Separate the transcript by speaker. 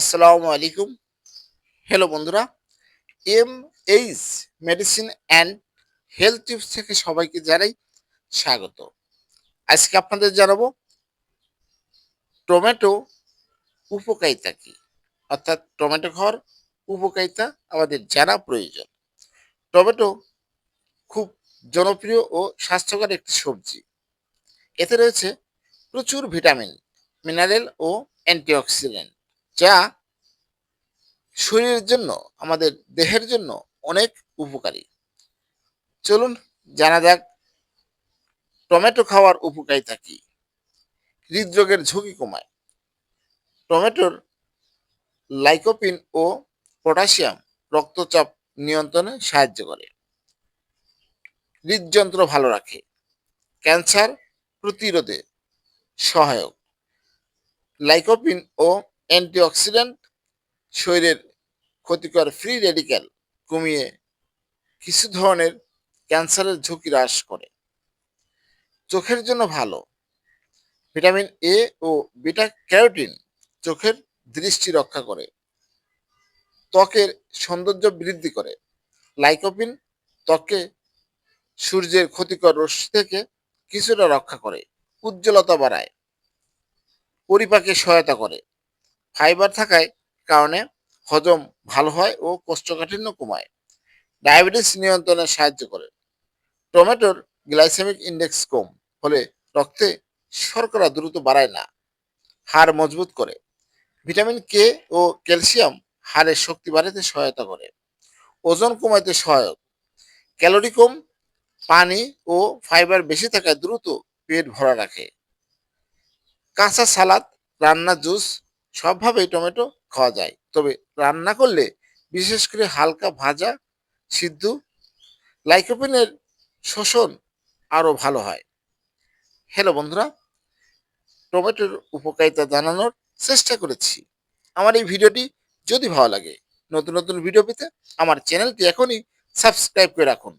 Speaker 1: আসসালামু আলাইকুম। হ্যালো বন্ধুরা M H medicine and health tips থেকে সবাইকে জানাই স্বাগত। আজকে আপনাদের জানাব টমেটো উপকারিতা কি? অর্থাৎ টমেটো খাওয়ার উপকারিতা আমাদের জানা প্রয়োজন। টমেটো খুব জনপ্রিয় ও স্বাস্থ্যকর একটি সবজি। এতে রয়েছে প্রচুর ভিটামিন, মিনারেল ও অ্যান্টিঅক্সিডেন্ট। যা শরীরের জন্য, আমাদের দেহের জন্য অনেক উপকারী। চলুন জানা যাক, টমেটো খাওয়ার উপকারিতা কি? হৃদরোগের ঝুঁকি কমায়। টমেটোর লাইকোপিন ও পটাশিয়াম রক্তচাপ নিয়ন্ত্রণে সাহায্য করে। হৃদযন্ত্র ভালো রাখে। ক্যান্সার প্রতিরোধে সহায়ক। লাইকোপিন ও অ্যান্টিঅক্সিডেন্ট শরীরের ক্ষতিকর ফ্রি রেডিক্যাল কমিয়ে কিছু ধরনের ক্যান্সারের ঝুঁকি হ্রাস করে। চোখের জন্য ভালো। ভিটামিন এ ও বিটা ক্যারোটিন চোখের দৃষ্টি রক্ষা করে। ত্বকের সৌন্দর্য বৃদ্ধি করে। লাইকোপিন ত্বকে সূর্যের ক্ষতিকর রশ্মি থেকে কিছুটা রক্ষা করে। উজ্জ্বলতা বাড়ায়। পরিপাকে সহায়তা করে। ফাইবার থাকায় কারণে হজম ভালো হয় ও কোষ্ঠকাঠিন্য কমায়। ডায়াবেটিস নিয়ন্ত্রণে সাহায্য করে। টমেটোর গ্লাইসেমিক ইন্ডেক্স কম হলে রক্তে শর্করা দ্রুত বাড়ায় না। হাড় মজবুত করে। ভিটামিন কে ও ক্যালসিয়াম হাড়ের শক্তি বাড়াতে সহায়তা করে। ওজন কমাইতে সহায়ক। ক্যালোরি কম, পানি ও ফাইবার বেশি থাকায় দ্রুত পেট ভরা রাখে। কাঁচা সালাদ, রান্না জুস সবভাবেই টমেটো খাওয়া যায়। তবে রান্না করলে বিশেষ করে হালকা ভাজা, সিদ্ধ, লাইকোপিনের শোষণ আরও ভালো হয়। হ্যালো বন্ধুরা, টমেটোর উপকারিতা জানানোর চেষ্টা করেছি। আমার এই ভিডিওটি যদি ভালো লাগে, নতুন নতুন ভিডিও পেতে আমার চ্যানেলটি এখনই সাবস্ক্রাইব করে রাখুন।